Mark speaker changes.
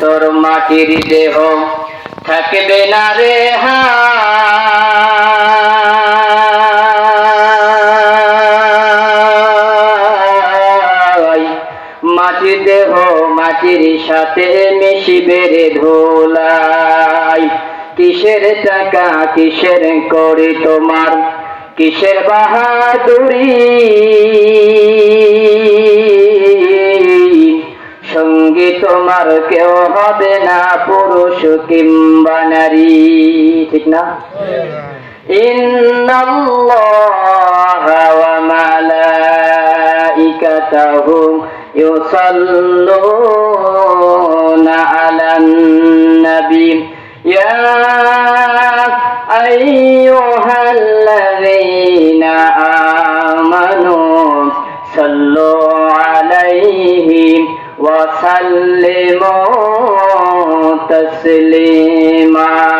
Speaker 1: তোর মাটির দেহ থাকবে না রে হাই মাটির দেহ মাটির সাথে মিশিবে রে ধোলাই। কিসের টাকা, কিসের করে তোমার? কিসের বাহাদুরি? সঙ্গী তোমার কেউ হবে না পুরুষ কিংবা নারী। ঠিক না? ইন্নাল্লাহ আলান وسلموا تسليما